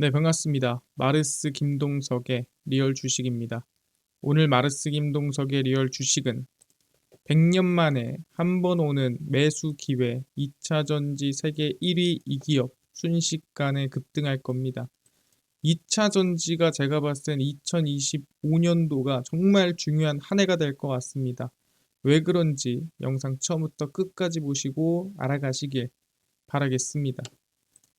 네, 반갑습니다. 마르스 김동석의 리얼 주식입니다. 오늘 마르스 김동석의 리얼 주식은 100년 만에 한 번 오는 매수 기회 2차 전지 세계 1위 이 기업 순식간에 급등할 겁니다. 2차 전지가 제가 봤을 땐 2025년도가 정말 중요한 한 해가 될 것 같습니다. 왜 그런지 영상 처음부터 끝까지 보시고 알아가시길 바라겠습니다.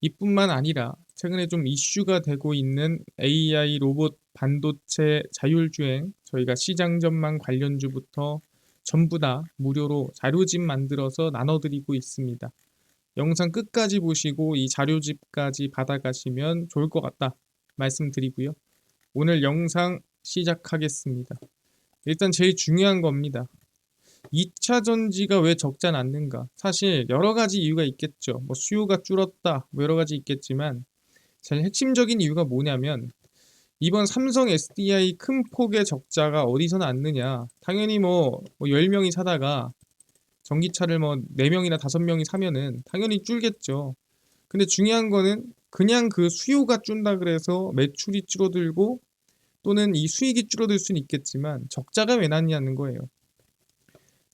이뿐만 아니라 최근에 좀 이슈가 되고 있는 AI 로봇 반도체 자율주행 저희가 시장 전망 관련주부터 전부 다 무료로 자료집 만들어서 나눠드리고 있습니다. 영상 끝까지 보시고 이 자료집까지 받아가시면 좋을 것 같다 말씀드리고요. 오늘 영상 시작하겠습니다. 일단 제일 중요한 겁니다. 2차 전지가 왜 적지 않는가? 사실 여러 가지 이유가 있겠죠. 뭐 수요가 줄었다, 뭐 여러 가지 있겠지만 제일 핵심적인 이유가 뭐냐면 이번 삼성 SDI 큰 폭의 적자가 어디서 났느냐? 당연히 뭐, 뭐 10명이 사다가 전기차를 뭐 4명이나 5명이 사면은 당연히 줄겠죠. 근데 중요한 거는 그냥 그 수요가 준다 그래서 매출이 줄어들고 또는 이 수익이 줄어들 수는 있겠지만 적자가 왜 났냐는 거예요.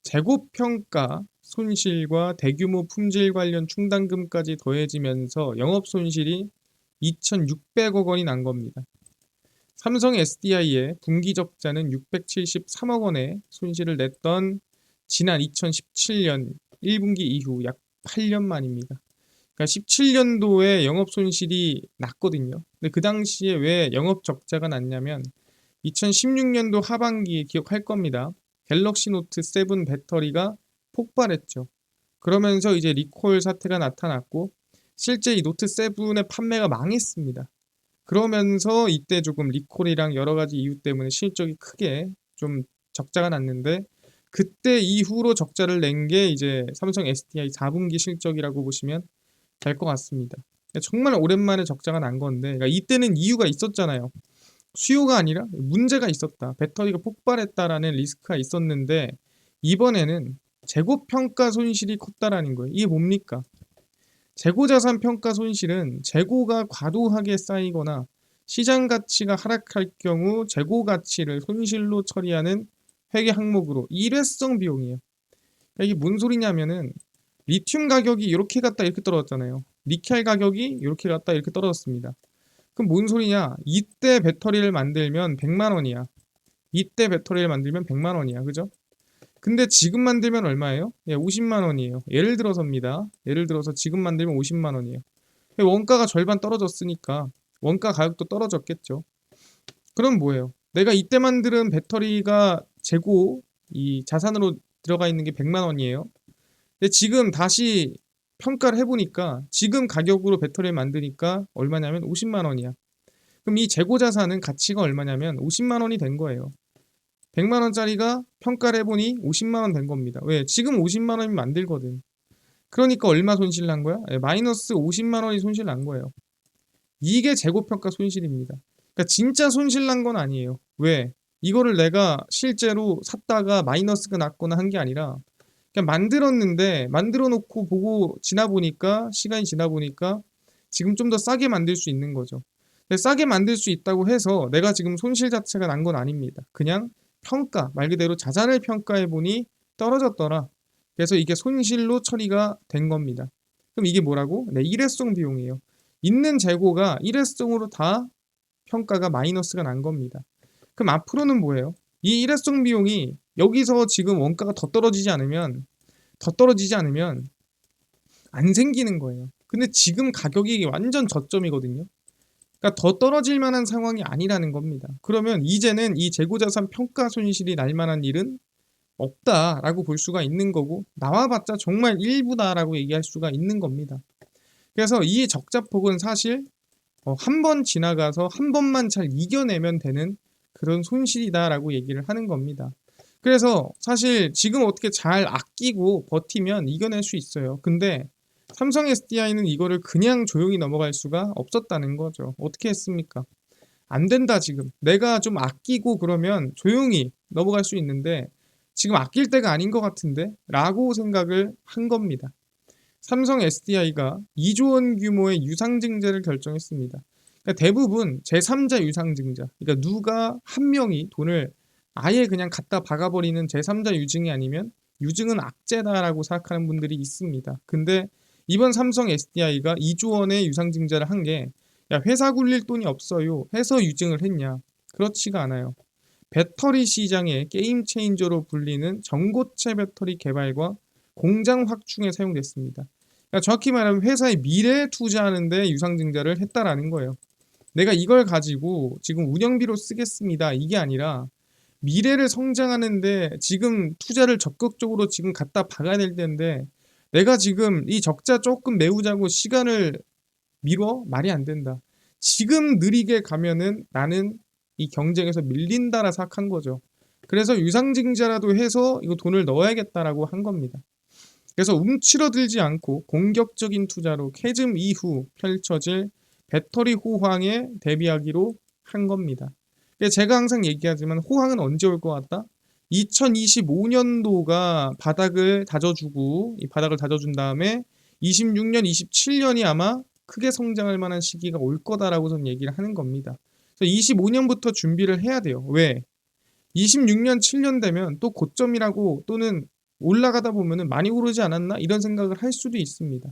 재고평가 손실과 대규모 품질 관련 충당금까지 더해지면서 영업 손실이 2,600억 원이 난 겁니다. 삼성 SDI의 분기 적자는 673억 원의 손실을 냈던 지난 2017년 1분기 이후 약 8년 만입니다. 그러니까 17년도에 영업 손실이 났거든요. 근데 그 당시에 왜 영업 적자가 났냐면 2016년도 하반기에 기억할 겁니다. 갤럭시 노트 7 배터리가 폭발했죠. 그러면서 이제 리콜 사태가 나타났고 실제 이 노트 7의 판매가 망했습니다. 그러면서 이때 조금 리콜이랑 여러 가지 이유 때문에 실적이 크게 좀 적자가 났는데 그때 이후로 적자를 낸 게 이제 삼성 SDI 4분기 실적이라고 보시면 될 것 같습니다. 정말 오랜만에 적자가 난 건데 그러니까 이때는 이유가 있었잖아요. 수요가 아니라 문제가 있었다. 배터리가 폭발했다라는 리스크가 있었는데 이번에는 재고 평가 손실이 컸다라는 거예요. 이게 뭡니까? 재고 자산 평가 손실은 재고가 과도하게 쌓이거나 시장 가치가 하락할 경우 재고 가치를 손실로 처리하는 회계 항목으로 일회성 비용이에요. 그러니까 이게 뭔 소리냐면은 리튬 가격이 이렇게 갔다 이렇게 떨어졌잖아요. 니켈 가격이 이렇게 갔다 이렇게 떨어졌습니다. 그럼 뭔 소리냐? 이때 배터리를 만들면 100만 원이야. 이때 배터리를 만들면 100만 원이야. 그죠? 근데 지금 만들면 얼마예요? 예, 50만 원이에요. 예를 들어서입니다. 예를 들어서 지금 만들면 50만 원이에요. 원가가 절반 떨어졌으니까 원가 가격도 떨어졌겠죠. 그럼 뭐예요? 내가 이때 만드는 배터리가 재고 이 자산으로 들어가 있는 게 100만 원이에요. 근데 지금 다시 평가를 해보니까 지금 가격으로 배터리를 만드니까 얼마냐면 50만 원이야. 그럼 이 재고 자산은 가치가 얼마냐면 50만 원이 된 거예요. 100만 원짜리가 평가를 해보니 50만 원 된 겁니다. 왜? 지금 50만 원이면 만들거든. 그러니까 얼마 손실 난 거야? 예, 마이너스 50만 원이 손실 난 거예요. 이게 재고 평가 손실입니다. 그러니까 진짜 손실 난 건 아니에요. 왜? 이거를 내가 실제로 샀다가 마이너스가 났거나 한 게 아니라 그냥 만들었는데 만들어 놓고 보고 지나 보니까 시간이 지나 보니까 지금 좀 더 싸게 만들 수 있는 거죠. 싸게 만들 수 있다고 해서 내가 지금 손실 자체가 난 건 아닙니다. 그냥 평가 말 그대로 자산을 평가해 보니 떨어졌더라. 그래서 이게 손실로 처리가 된 겁니다. 그럼 이게 뭐라고? 네, 일회성 비용이에요. 있는 재고가 일회성으로 다 평가가 마이너스가 난 겁니다. 그럼 앞으로는 뭐예요? 이 일회성 비용이 여기서 지금 원가가 더 떨어지지 않으면 더 떨어지지 않으면 안 생기는 거예요. 근데 지금 가격이 완전 저점이거든요. 그러니까 더 떨어질 만한 상황이 아니라는 겁니다. 그러면 이제는 이 재고자산 평가 손실이 날 만한 일은 없다라고 볼 수가 있는 거고 나와봤자 정말 일부다라고 얘기할 수가 있는 겁니다. 그래서 이 적자폭은 사실 어, 한번 지나가서 한 번만 잘 이겨내면 되는 그런 손실이다라고 얘기를 하는 겁니다. 그래서 사실 지금 어떻게 잘 아끼고 버티면 이겨낼 수 있어요. 근데 삼성 SDI는 이거를 그냥 조용히 넘어갈 수가 없었다는 거죠. 어떻게 했습니까? 안 된다 지금. 내가 좀 아끼고 그러면 조용히 넘어갈 수 있는데 지금 아낄 때가 아닌 것 같은데 라고 생각을 한 겁니다. 삼성 SDI가 2조 원 규모의 유상증자를 결정했습니다. 그러니까 대부분 제3자 유상증자. 그러니까 누가 한 명이 돈을 아예 그냥 갖다 박아버리는 제3자 유증이 아니면 유증은 악재다라고 생각하는 분들이 있습니다. 근데 이번 삼성 SDI가 2조 원의 유상증자를 한 게 야, 회사 굴릴 돈이 없어요. 해서 유증을 했냐? 그렇지가 않아요. 배터리 시장의 게임 체인저로 불리는 전고체 배터리 개발과 공장 확충에 사용됐습니다. 그러니까 정확히 말하면 회사의 미래에 투자하는데 유상증자를 했다라는 거예요. 내가 이걸 가지고 지금 운영비로 쓰겠습니다. 이게 아니라 미래를 성장하는데 지금 투자를 적극적으로 지금 갖다 박아야 될 텐데 내가 지금 이 적자 조금 메우자고 시간을 미뤄? 말이 안 된다. 지금 느리게 가면은 나는 이 경쟁에서 밀린다라 생각한 거죠. 그래서 유상증자라도 해서 이거 돈을 넣어야겠다라고 한 겁니다. 그래서 움츠러들지 않고 공격적인 투자로 캐즘 이후 펼쳐질 배터리 호황에 대비하기로 한 겁니다. 제가 항상 얘기하지만 호황은 언제 올 것 같다? 2025년도가 바닥을 다져주고 이 바닥을 다져준 다음에 26년, 27년이 아마 크게 성장할 만한 시기가 올 거다라고 저는 얘기를 하는 겁니다. 그래서 25년부터 준비를 해야 돼요. 왜? 26년, 7년 되면 또 고점이라고 또는 올라가다 보면은 많이 오르지 않았나 이런 생각을 할 수도 있습니다.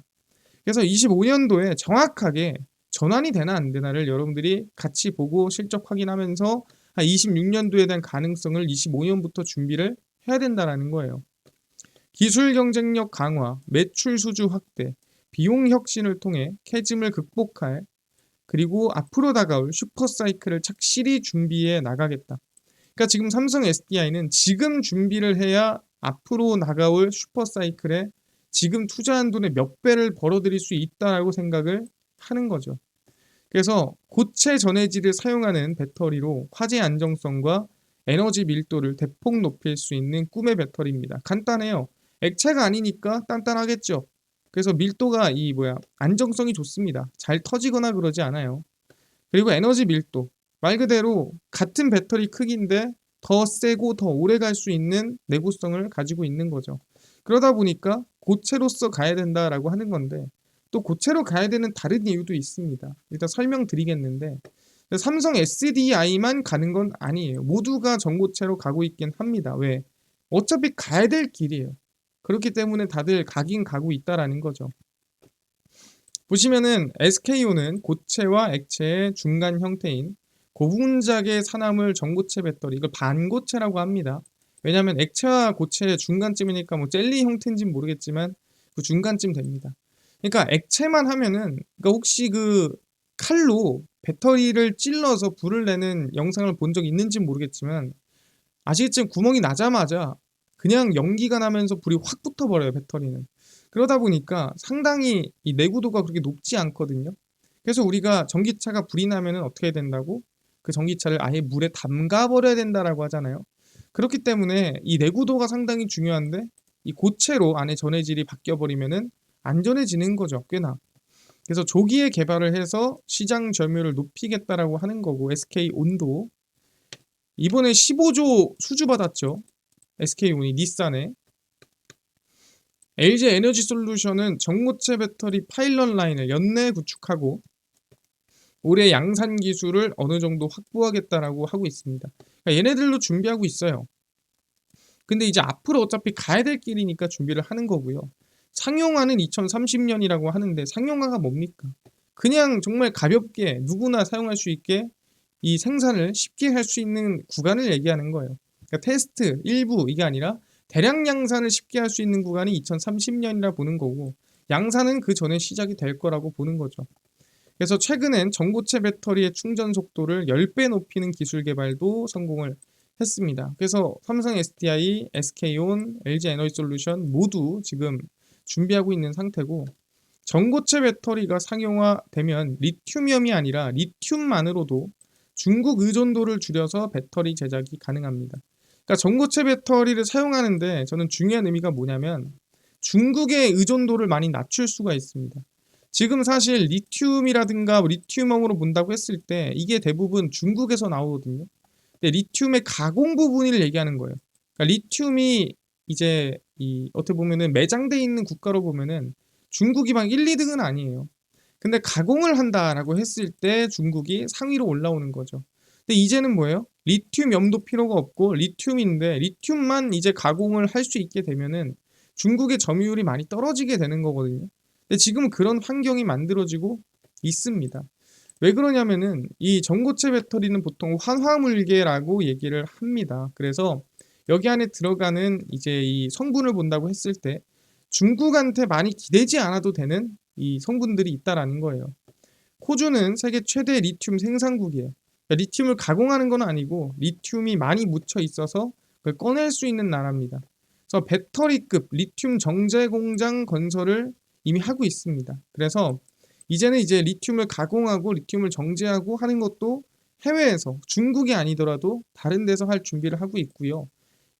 그래서 25년도에 정확하게 전환이 되나 안 되나를 여러분들이 같이 보고 실적 확인하면서 한 26년도에 대한 가능성을 25년부터 준비를 해야 된다라는 거예요. 기술 경쟁력 강화, 매출 수주 확대, 비용 혁신을 통해 캐즘을 극복할 그리고 앞으로 다가올 슈퍼 사이클을 착실히 준비해 나가겠다. 그러니까 지금 삼성 SDI는 지금 준비를 해야 앞으로 나가올 슈퍼 사이클에 지금 투자한 돈의 몇 배를 벌어들일 수 있다라고 생각을 하는 거죠. 그래서 고체 전해질을 사용하는 배터리로 화재 안정성과 에너지 밀도를 대폭 높일 수 있는 꿈의 배터리입니다. 간단해요. 액체가 아니니까 단단하겠죠. 그래서 밀도가 이 뭐야 안정성이 좋습니다. 잘 터지거나 그러지 않아요. 그리고 에너지 밀도 말 그대로 같은 배터리 크기인데 더 세고 더 오래 갈 수 있는 내구성을 가지고 있는 거죠. 그러다 보니까 고체로서 가야 된다라고 하는 건데 또 고체로 가야 되는 다른 이유도 있습니다. 일단 설명드리겠는데 삼성 SDI만 가는 건 아니에요. 모두가 전고체로 가고 있긴 합니다. 왜? 어차피 가야 될 길이에요. 그렇기 때문에 다들 가긴 가고 있다라는 거죠. 보시면은 SKO는 고체와 액체의 중간 형태인 고분작의 산화물 전고체 배터리 이걸 반고체라고 합니다. 왜냐하면 액체와 고체의 중간쯤이니까 뭐 젤리 형태인지는 모르겠지만 그 중간쯤 됩니다. 그러니까 액체만 하면은 그러니까 혹시 그 칼로 배터리를 찔러서 불을 내는 영상을 본 적 있는지 모르겠지만 아시겠지만 구멍이 나자마자 그냥 연기가 나면서 불이 확 붙어버려요 배터리는. 그러다 보니까 상당히 이 내구도가 그렇게 높지 않거든요. 그래서 우리가 전기차가 불이 나면은 어떻게 된다고? 그 전기차를 아예 물에 담가 버려야 된다라고 하잖아요. 그렇기 때문에 이 내구도가 상당히 중요한데 이 고체로 안에 전해질이 바뀌어 버리면은 안전해지는 거죠 꽤나 그래서 조기에 개발을 해서 시장 점유율을 높이겠다라고 하는 거고 SK 온도 이번에 15조 수주 받았죠 SK온이 닛산에 LG 에너지 솔루션은 전고체 배터리 파일럿 라인을 연내 구축하고 올해 양산 기술을 어느 정도 확보하겠다라고 하고 있습니다. 그러니까 얘네들도 준비하고 있어요. 근데 이제 앞으로 어차피 가야 될 길이니까 준비를 하는 거고요. 상용화는 2030년이라고 하는데 상용화가 뭡니까? 그냥 정말 가볍게 누구나 사용할 수 있게 이 생산을 쉽게 할 수 있는 구간을 얘기하는 거예요. 그러니까 테스트 일부 이게 아니라 대량 양산을 쉽게 할 수 있는 구간이 2030년이라 보는 거고 양산은 그 전에 시작이 될 거라고 보는 거죠. 그래서 최근엔 전고체 배터리의 충전 속도를 10배 높이는 기술 개발도 성공을 했습니다. 그래서 삼성 SDI, SK온, LG 에너지 솔루션 모두 지금 준비하고 있는 상태고 전고체 배터리가 상용화되면 리튬이엄이 아니라 리튬만으로도 중국 의존도를 줄여서 배터리 제작이 가능합니다. 그러니까 전고체 배터리를 사용하는데 저는 중요한 의미가 뭐냐면 중국의 의존도를 많이 낮출 수가 있습니다. 지금 사실 리튬이라든가 리튬형으로 본다고 했을 때 이게 대부분 중국에서 나오거든요. 근데 리튬의 가공 부분을 얘기하는 거예요. 그러니까 리튬이 이제 이 어떻게 보면은 매장돼 있는 국가로 보면은 중국이 막 1, 2등은 아니에요. 근데 가공을 한다라고 했을 때 중국이 상위로 올라오는 거죠. 근데 이제는 뭐예요? 리튬 염도 필요가 없고 리튬인데 리튬만 이제 가공을 할 수 있게 되면은 중국의 점유율이 많이 떨어지게 되는 거거든요. 근데 지금 그런 환경이 만들어지고 있습니다. 왜 그러냐면은 이 전고체 배터리는 보통 환화물계라고 얘기를 합니다. 그래서 여기 안에 들어가는 이제 이 성분을 본다고 했을 때 중국한테 많이 기대지 않아도 되는 이 성분들이 있다라는 거예요. 호주는 세계 최대 리튬 생산국이에요. 그러니까 리튬을 가공하는 건 아니고 리튬이 많이 묻혀 있어서 그걸 꺼낼 수 있는 나라입니다. 그래서 배터리급 리튬 정제 공장 건설을 이미 하고 있습니다. 그래서 이제는 이제 리튬을 가공하고 리튬을 정제하고 하는 것도 해외에서 중국이 아니더라도 다른 데서 할 준비를 하고 있고요.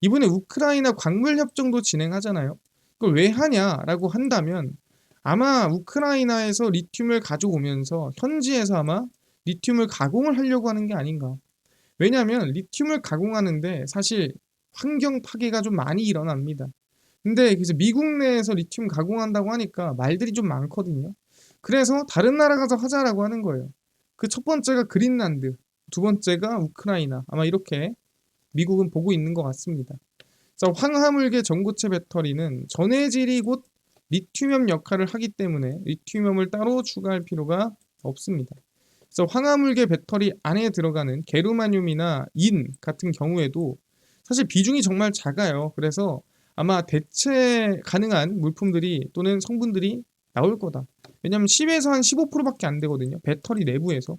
이번에 우크라이나 광물 협정도 진행하잖아요. 그걸 왜 하냐라고 한다면 아마 우크라이나에서 리튬을 가져오면서 현지에서 아마 리튬을 가공을 하려고 하는 게 아닌가. 왜냐하면 리튬을 가공하는데 사실 환경 파괴가 좀 많이 일어납니다. 근데 그래서 미국 내에서 리튬 가공한다고 하니까 말들이 좀 많거든요. 그래서 다른 나라 가서 하자라고 하는 거예요. 그 첫 번째가 그린란드, 두 번째가 우크라이나. 아마 이렇게 미국은 보고 있는 것 같습니다. 그래서 황화물계 전고체 배터리는 전해질이 곧 리튬염 역할을 하기 때문에 리튬염을 따로 추가할 필요가 없습니다. 그래서 황화물계 배터리 안에 들어가는 게르마늄이나 인 같은 경우에도 사실 비중이 정말 작아요. 그래서 아마 대체 가능한 물품들이 또는 성분들이 나올 거다. 왜냐하면 10에서 한 15%밖에 안 되거든요. 배터리 내부에서.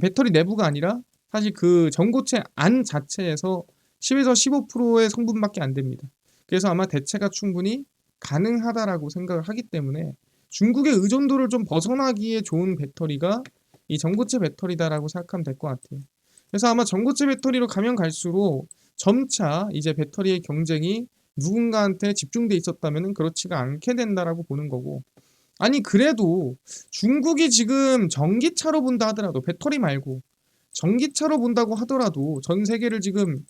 배터리 내부가 아니라 사실 그 전고체 안 자체에서 10에서 15%의 성분밖에 안 됩니다. 그래서 아마 대체가 충분히 가능하다라고 생각을 하기 때문에 중국의 의존도를 좀 벗어나기에 좋은 배터리가 이 전고체 배터리다라고 생각하면 될 것 같아요. 그래서 아마 전고체 배터리로 가면 갈수록 점차 이제 배터리의 경쟁이 누군가한테 집중돼 있었다면 그렇지가 않게 된다라고 보는 거고 아니 그래도 중국이 지금 전기차로 본다 하더라도 배터리 말고 전기차로 본다고 하더라도 전 세계를 지금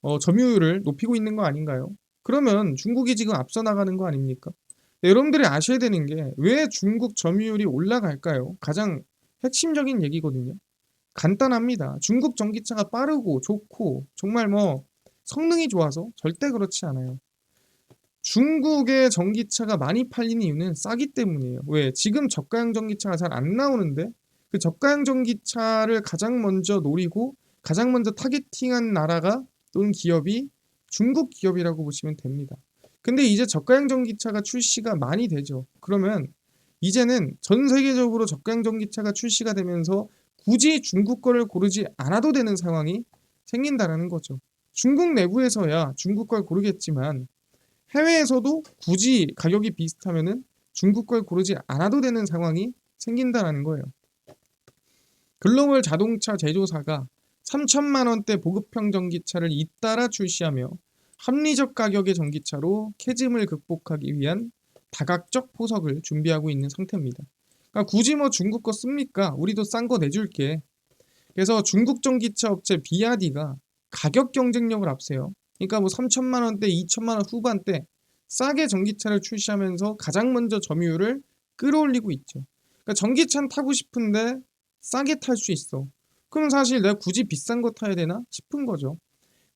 어, 점유율을 높이고 있는 거 아닌가요? 그러면 중국이 지금 앞서 나가는 거 아닙니까? 네, 여러분들이 아셔야 되는 게 왜 중국 점유율이 올라갈까요? 가장 핵심적인 얘기거든요. 간단합니다. 중국 전기차가 빠르고 좋고 정말 뭐 성능이 좋아서 절대 그렇지 않아요. 중국의 전기차가 많이 팔리는 이유는 싸기 때문이에요. 왜? 지금 저가형 전기차가 잘 안 나오는데 그 저가형 전기차를 가장 먼저 노리고 가장 먼저 타겟팅한 나라가 또는 기업이 중국 기업이라고 보시면 됩니다. 근데 이제 저가형 전기차가 출시가 많이 되죠. 그러면 이제는 전 세계적으로 저가형 전기차가 출시가 되면서 굳이 중국 거를 고르지 않아도 되는 상황이 생긴다라는 거죠. 중국 내부에서야 중국 걸 고르겠지만 해외에서도 굳이 가격이 비슷하면은 중국 걸 고르지 않아도 되는 상황이 생긴다라는 거예요. 글로벌 자동차 제조사가 3천만 원대 보급형 전기차를 잇따라 출시하며 합리적 가격의 전기차로 캐즘을 극복하기 위한 다각적 포석을 준비하고 있는 상태입니다. 그러니까 굳이 뭐 중국 거 씁니까? 우리도 싼 거 내줄게. 그래서 중국 전기차 업체 비아디가 가격 경쟁력을 앞세요. 그러니까 뭐 3천만 원대, 2천만 원 후반대 싸게 전기차를 출시하면서 가장 먼저 점유율을 끌어올리고 있죠. 그러니까 전기차는 타고 싶은데 싸게 탈 수 있어. 그럼 사실 내가 굳이 비싼 거 타야 되나 싶은 거죠.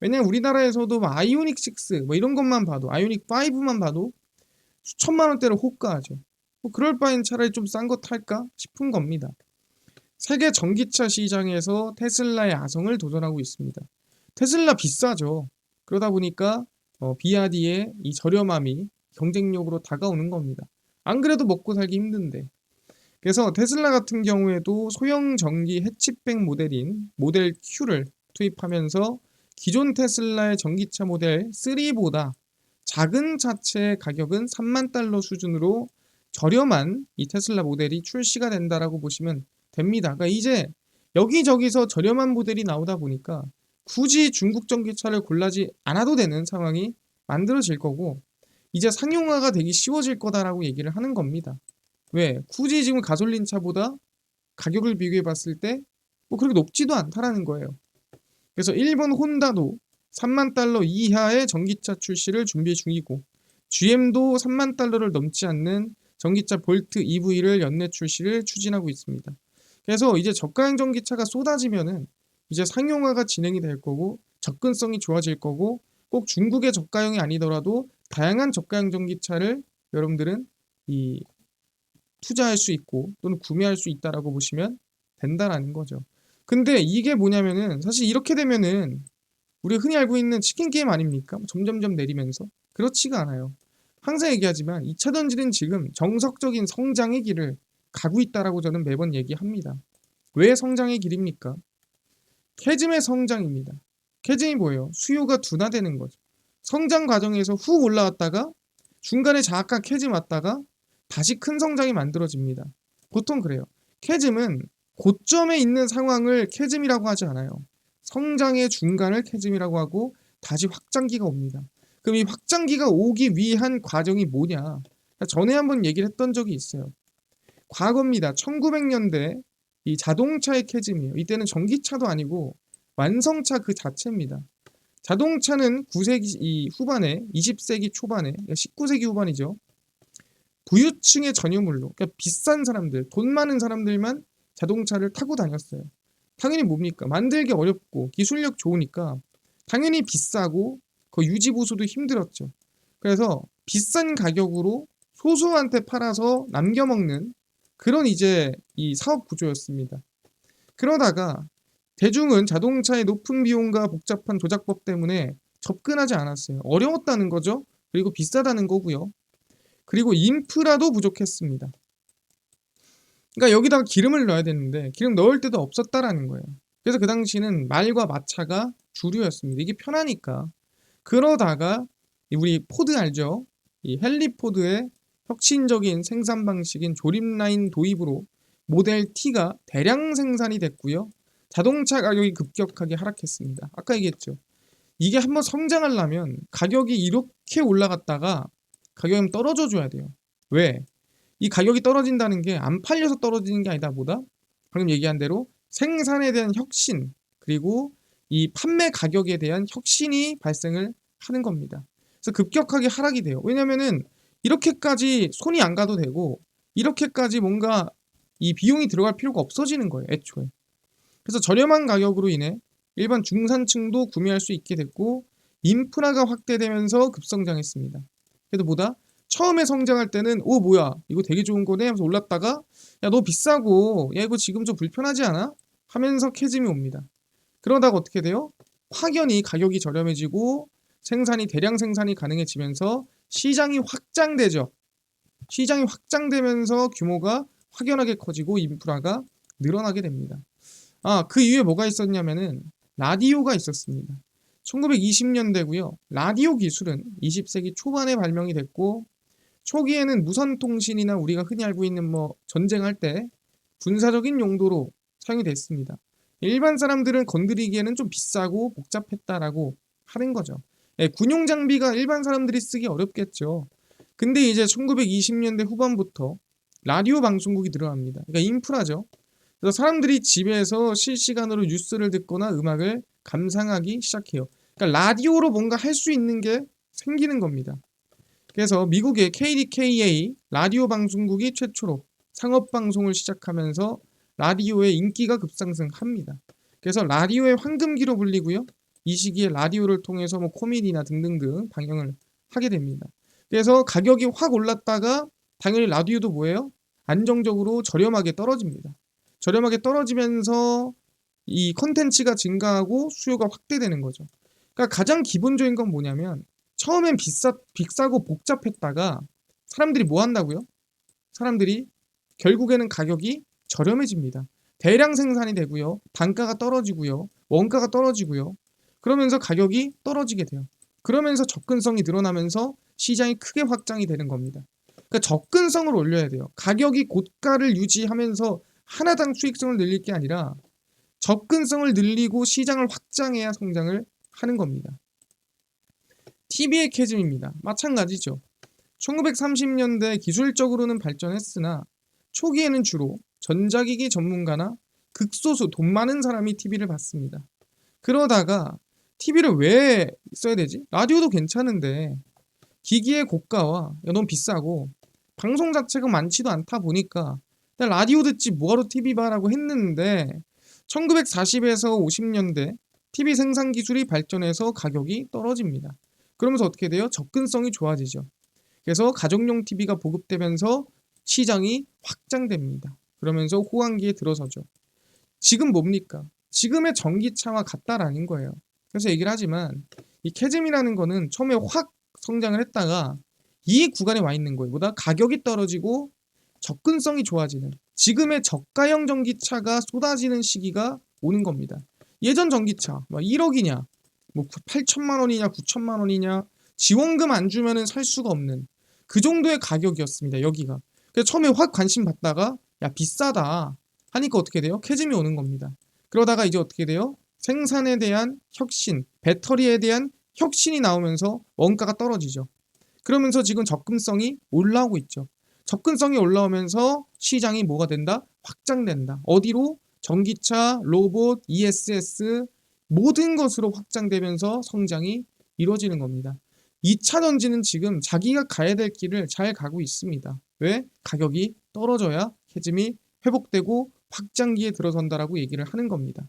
왜냐면 우리나라에서도 뭐 아이오닉 6, 뭐 이런 것만 봐도 아이오닉 5만 봐도 수천만 원대를 호가하죠. 뭐 그럴 바엔 차라리 좀 싼 거 탈까 싶은 겁니다. 세계 전기차 시장에서 테슬라의 아성을 도전하고 있습니다. 테슬라 비싸죠. 그러다 보니까 어, 비아디의 이 저렴함이 경쟁력으로 다가오는 겁니다. 안 그래도 먹고 살기 힘든데. 그래서 테슬라 같은 경우에도 소형 전기 해치백 모델인 모델 Q를 투입하면서 기존 테슬라의 전기차 모델 3보다 작은 차체의 가격은 3만 달러 수준으로 저렴한 이 테슬라 모델이 출시가 된다라고 보시면 됩니다. 그러니까 이제 여기저기서 저렴한 모델이 나오다 보니까 굳이 중국 전기차를 골라지 않아도 되는 상황이 만들어질 거고 이제 상용화가 되기 쉬워질 거다라고 얘기를 하는 겁니다. 왜? 굳이 지금 가솔린 차보다 가격을 비교해 봤을 때 뭐 그렇게 높지도 않다라는 거예요. 그래서 일본 혼다도 3만 달러 이하의 전기차 출시를 준비 중이고 GM도 3만 달러를 넘지 않는 전기차 볼트 EV를 연내 출시를 추진하고 있습니다. 그래서 이제 저가형 전기차가 쏟아지면은 이제 상용화가 진행이 될 거고 접근성이 좋아질 거고 꼭 중국의 저가형이 아니더라도 다양한 저가형 전기차를 여러분들은 이 투자할 수 있고 또는 구매할 수 있다라고 보시면 된다라는 거죠. 근데 이게 뭐냐면은 사실 이렇게 되면은 우리가 흔히 알고 있는 치킨 게임 아닙니까? 점점점 내리면서 그렇지가 않아요. 항상 얘기하지만 2차 전지는 지금 정석적인 성장의 길을 가고 있다라고 저는 매번 얘기합니다. 왜 성장의 길입니까? 캐즘의 성장입니다. 캐즘이 뭐예요? 수요가 둔화되는 거죠. 성장 과정에서 훅 올라왔다가 중간에 잠깐 캐즘 왔다가 다시 큰 성장이 만들어집니다. 보통 그래요. 캐즘은 고점에 있는 상황을 캐즘이라고 하지 않아요. 성장의 중간을 캐즘이라고 하고 다시 확장기가 옵니다. 그럼 이 확장기가 오기 위한 과정이 뭐냐? 전에 한번 얘기를 했던 적이 있어요. 과거입니다. 1900년대 이 자동차의 캐즘이에요. 이때는 전기차도 아니고 완성차 그 자체입니다. 자동차는 9세기 이 후반에 20세기 초반에 19세기 후반이죠. 부유층의 전유물로 그러니까 비싼 사람들, 돈 많은 사람들만 자동차를 타고 다녔어요. 당연히 뭡니까? 만들기 어렵고 기술력 좋으니까 당연히 비싸고 그 유지 보수도 힘들었죠. 그래서 비싼 가격으로 소수한테 팔아서 남겨 먹는 그런 이제 이 사업 구조였습니다. 그러다가 대중은 자동차의 높은 비용과 복잡한 조작법 때문에 접근하지 않았어요. 어려웠다는 거죠. 그리고 비싸다는 거고요. 그리고 인프라도 부족했습니다. 그러니까 여기다가 기름을 넣어야 되는데 기름 넣을 데도 없었다라는 거예요. 그래서 그 당시는 말과 마차가 주류였습니다. 이게 편하니까. 그러다가 우리 포드 알죠? 이 헨리 포드의 혁신적인 생산 방식인 조립 라인 도입으로 모델 T가 대량 생산이 됐고요. 자동차 가격이 급격하게 하락했습니다. 아까 얘기했죠. 이게 한번 성장하려면 가격이 이렇게 올라갔다가 가격이 떨어져 줘야 돼요. 왜? 이 가격이 떨어진다는 게 안 팔려서 떨어지는 게 아니다 보다 방금 얘기한 대로 생산에 대한 혁신 그리고 이 판매 가격에 대한 혁신이 발생을 하는 겁니다. 그래서 급격하게 하락이 돼요. 왜냐면은 이렇게까지 손이 안 가도 되고 이렇게까지 뭔가 이 비용이 들어갈 필요가 없어지는 거예요. 애초에. 그래서 저렴한 가격으로 인해 일반 중산층도 구매할 수 있게 됐고 인프라가 확대되면서 급성장했습니다. 그래도 보다 처음에 성장할 때는 오 뭐야 이거 되게 좋은 거네 하면서 올랐다가 야 너 비싸고 야 이거 지금 좀 불편하지 않아? 하면서 캐즘이 옵니다. 그러다가 어떻게 돼요? 확연히 가격이 저렴해지고 생산이 대량 생산이 가능해지면서 시장이 확장되죠. 시장이 확장되면서 규모가 확연하게 커지고 인프라가 늘어나게 됩니다. 아, 그 이후에 뭐가 있었냐면은 라디오가 있었습니다. 1920년대고요. 라디오 기술은 20세기 초반에 발명이 됐고 초기에는 무선 통신이나 우리가 흔히 알고 있는 뭐 전쟁할 때 군사적인 용도로 사용이 됐습니다. 일반 사람들은 건드리기에는 좀 비싸고 복잡했다라고 하는 거죠. 예, 군용 장비가 일반 사람들이 쓰기 어렵겠죠. 근데 이제 1920년대 후반부터 라디오 방송국이 들어갑니다. 그러니까 인프라죠. 그래서 사람들이 집에서 실시간으로 뉴스를 듣거나 음악을 감상하기 시작해요. 그러니까 라디오로 뭔가 할 수 있는 게 생기는 겁니다. 그래서 미국의 KDKA 라디오 방송국이 최초로 상업 방송을 시작하면서 라디오의 인기가 급상승합니다. 그래서 라디오의 황금기로 불리고요. 이 시기에 라디오를 통해서 뭐 코미디나 등등등 방영을 하게 됩니다. 그래서 가격이 확 올랐다가 당연히 라디오도 뭐예요? 안정적으로 저렴하게 떨어집니다. 저렴하게 떨어지면서 이 컨텐츠가 증가하고 수요가 확대되는 거죠. 그러니까 가장 기본적인 건 뭐냐면 처음엔 비싸 비싸고 복잡했다가 사람들이 뭐 한다고요? 사람들이 결국에는 가격이 저렴해집니다. 대량 생산이 되고요. 단가가 떨어지고요. 원가가 떨어지고요. 그러면서 가격이 떨어지게 돼요. 그러면서 접근성이 늘어나면서 시장이 크게 확장이 되는 겁니다. 그러니까 접근성을 올려야 돼요. 가격이 고가를 유지하면서 하나당 수익성을 늘릴 게 아니라 접근성을 늘리고 시장을 확장해야 성장을 하는 겁니다. TV의 캐즘입니다. 마찬가지죠. 1930년대 기술적으로는 발전했으나 초기에는 주로 전자기기 전문가나 극소수 돈 많은 사람이 TV를 봤습니다. 그러다가 TV를 왜 써야 되지? 라디오도 괜찮은데 기기의 고가와 야, 너무 비싸고 방송 자체가 많지도 않다 보니까 라디오 듣지 뭐하러 TV 봐라고 했는데 1940에서 50년대 TV 생산 기술이 발전해서 가격이 떨어집니다. 그러면서 어떻게 돼요? 접근성이 좋아지죠. 그래서 가정용 TV가 보급되면서 시장이 확장됩니다. 그러면서 호황기에 들어서죠. 지금 뭡니까? 지금의 전기차와 같다라는 거예요. 그래서 얘기를 하지만 이 캐즘이라는 거는 처음에 확 성장을 했다가 이 구간에 와 있는 거예요. 보다 가격이 떨어지고 접근성이 좋아지는 지금의 저가형 전기차가 쏟아지는 시기가 오는 겁니다. 예전 전기차 뭐 1억이냐 뭐 8천만 원이냐 9천만 원이냐 지원금 안 주면은 살 수가 없는 그 정도의 가격이었습니다. 여기가. 그래서 처음에 확 관심 받다가 야 비싸다 하니까 어떻게 돼요? 캐즘이 오는 겁니다. 그러다가 이제 어떻게 돼요? 생산에 대한 혁신, 배터리에 대한 혁신이 나오면서 원가가 떨어지죠. 그러면서 지금 접근성이 올라오고 있죠. 접근성이 올라오면서 시장이 뭐가 된다? 확장된다. 어디로? 전기차, 로봇, ESS 모든 것으로 확장되면서 성장이 이루어지는 겁니다. 2차 전지는 지금 자기가 가야 될 길을 잘 가고 있습니다. 왜? 가격이 떨어져야 캐즘이 회복되고 확장기에 들어선다라고 얘기를 하는 겁니다.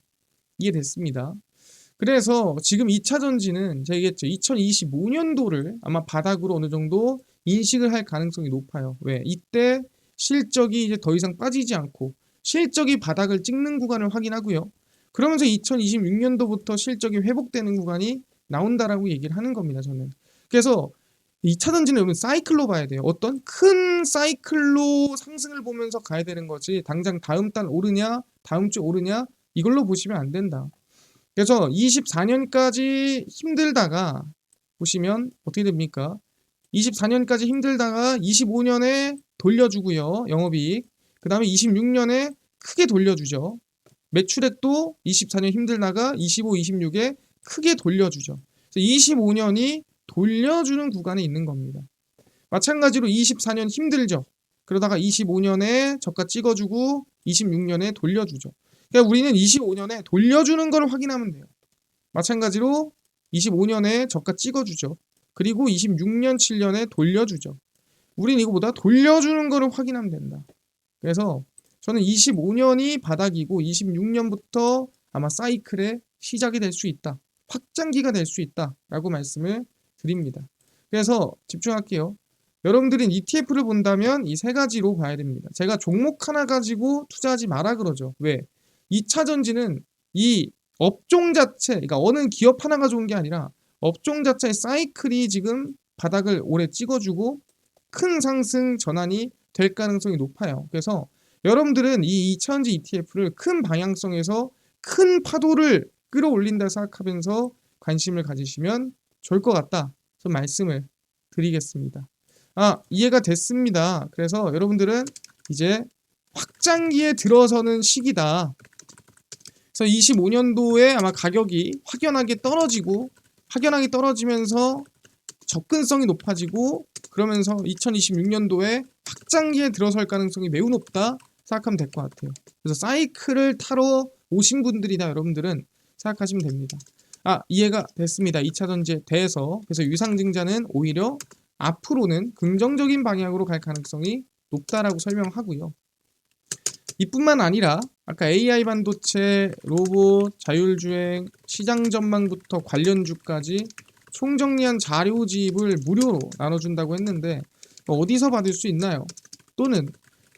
이해됐습니다. 그래서 지금 2차 전지는 제가 얘기했죠. 2025년도를 아마 바닥으로 어느 정도 인식을 할 가능성이 높아요. 왜? 이때 실적이 이제 더 이상 빠지지 않고 실적이 바닥을 찍는 구간을 확인하고요. 그러면서 2026년도부터 실적이 회복되는 구간이 나온다라고 얘기를 하는 겁니다. 저는. 그래서 2차 전지는 여러분 사이클로 봐야 돼요. 어떤 큰 사이클로 상승을 보면서 가야 되는 거지. 당장 다음 달 오르냐, 다음 주 오르냐 이걸로 보시면 안 된다. 그래서 24년까지 힘들다가 보시면 어떻게 됩니까? 24년까지 힘들다가 25년에 돌려주고요. 영업이익. 그 다음에 26년에 크게 돌려주죠. 매출액도 24년 힘들다가 25, 26에 크게 돌려주죠. 25년이 돌려주는 구간에 있는 겁니다. 마찬가지로 24년 힘들죠. 그러다가 25년에 저가 찍어주고 26년에 돌려주죠. 그러니까 우리는 25년에 돌려주는 걸 확인하면 돼요. 마찬가지로 25년에 저가 찍어주죠. 그리고 26년, 7년에 돌려주죠. 우린 이거보다 돌려주는 거를 확인하면 된다. 그래서 저는 25년이 바닥이고 26년부터 아마 사이클의 시작이 될 수 있다. 확장기가 될 수 있다 라고 말씀을 드립니다. 그래서 집중할게요. 여러분들이 ETF를 본다면 이 세 가지로 봐야 됩니다. 제가 종목 하나 가지고 투자하지 마라 그러죠. 왜? 2차 전지는 이 업종 자체, 그러니까 어느 기업 하나가 좋은 게 아니라 업종 자체의 사이클이 지금 바닥을 오래 찍어주고 큰 상승 전환이 될 가능성이 높아요. 그래서 여러분들은 이 2차전지 ETF를 큰 방향성에서 큰 파도를 끌어올린다 생각하면서 관심을 가지시면 좋을 것 같다. 좀 말씀을 드리겠습니다. 아, 이해가 됐습니다. 그래서 여러분들은 이제 확장기에 들어서는 시기다. 그래서 25년도에 아마 가격이 확연하게 떨어지고 확연하게 떨어지면서 접근성이 높아지고 그러면서 2026년도에 확장기에 들어설 가능성이 매우 높다 생각하면 될 것 같아요. 그래서 사이클을 타러 오신 분들이다 여러분들은 생각하시면 됩니다. 아 이해가 됐습니다. 2차 전지에 대해서 그래서 유상증자는 오히려 앞으로는 긍정적인 방향으로 갈 가능성이 높다라고 설명하고요. 이뿐만 아니라 아까 AI 반도체, 로봇, 자율주행, 시장 전망부터 관련 주까지 총정리한 자료집을 무료로 나눠준다고 했는데 어디서 받을 수 있나요? 또는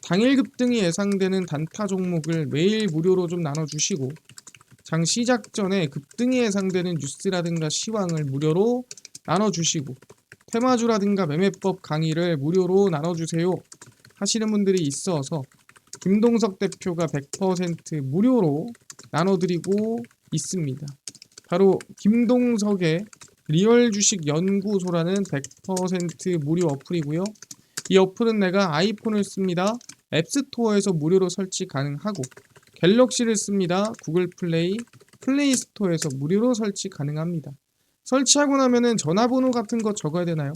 당일 급등이 예상되는 단타 종목을 매일 무료로 좀 나눠주시고 장 시작 전에 급등이 예상되는 뉴스라든가 시황을 무료로 나눠주시고 테마주라든가 매매법 강의를 무료로 나눠주세요 하시는 분들이 있어서 김동석 대표가 100% 무료로 나눠드리고 있습니다. 바로 김동석의 리얼 주식 연구소라는 100% 무료 어플이고요. 이 어플은 내가 아이폰을 씁니다. 앱스토어에서 무료로 설치 가능하고 갤럭시를 씁니다. 구글 플레이, 플레이 스토어에서 무료로 설치 가능합니다. 설치하고 나면은 전화번호 같은 거 적어야 되나요?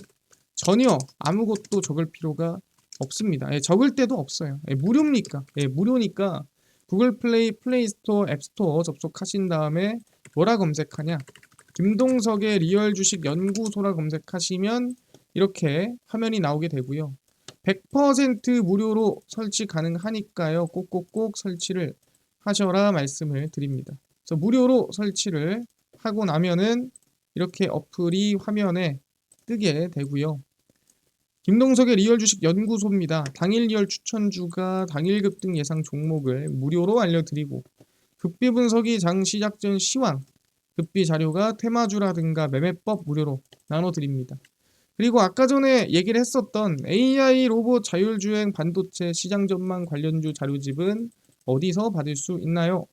전혀 아무것도 적을 필요가 없습니다. 예, 적을 때도 없어요. 예, 무료니까. 예, 무료니까 구글 플레이, 플레이 스토어, 앱 스토어 접속하신 다음에 뭐라 검색하냐? 김동석의 리얼 주식 연구소라 검색하시면 이렇게 화면이 나오게 되고요. 100% 무료로 설치 가능하니까요. 꼭꼭꼭 설치를 하셔라 말씀을 드립니다. 그래서 무료로 설치를 하고 나면은 이렇게 어플이 화면에 뜨게 되고요. 김동석의 리얼 주식 연구소입니다. 당일 리얼 추천주가 당일 급 등 예상 종목을 무료로 알려드리고 급비 분석이 장 시작 전 시황, 급비 자료가 테마주라든가 매매법 무료로 나눠드립니다. 그리고 아까 전에 얘기를 했었던 AI 로봇 자율주행 반도체 시장 전망 관련주 자료집은 어디서 받을 수 있나요?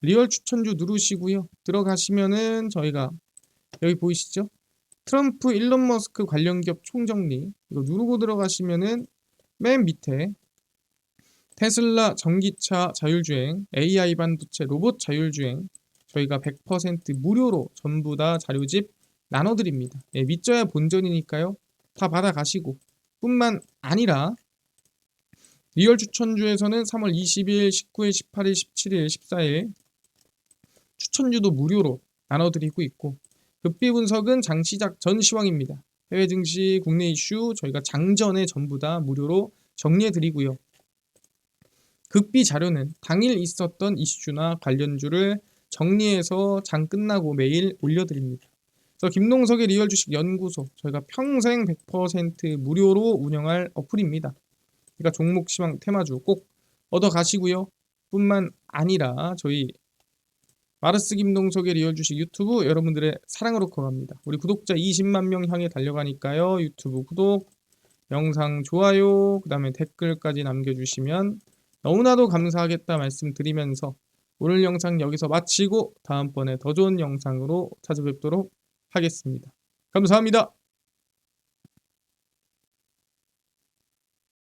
리얼 추천주 누르시고요. 들어가시면은 저희가 여기 보이시죠? 트럼프 일론 머스크 관련 기업 총정리 이거 누르고 들어가시면은 맨 밑에 테슬라 전기차 자율주행, AI 반도체 로봇 자율주행 저희가 100% 무료로 전부 다 자료집 나눠드립니다. 예, 믿져야 본전이니까요. 다 받아가시고 뿐만 아니라 리얼 추천주에서는 3월 20일, 19일, 18일, 17일, 14일 추천주도 무료로 나눠드리고 있고 급비 분석은 장 시작 전 시황입니다. 해외 증시, 국내 이슈 저희가 장전에 전부 다 무료로 정리해 드리고요. 급비 자료는 당일 있었던 이슈나 관련주를 정리해서 장 끝나고 매일 올려드립니다. 그래서 김동석의 리얼 주식 연구소 저희가 평생 100% 무료로 운영할 어플입니다. 그러니까 종목 시황 테마주 꼭 얻어 가시고요. 뿐만 아니라 저희 마르스 김동석의 리얼 주식 유튜브 여러분들의 사랑으로 커갑니다. 우리 구독자 20만 명 향해 달려가니까요. 유튜브 구독, 영상 좋아요, 그 다음에 댓글까지 남겨주시면 너무나도 감사하겠다 말씀드리면서 오늘 영상 여기서 마치고 다음번에 더 좋은 영상으로 찾아뵙도록 하겠습니다. 감사합니다.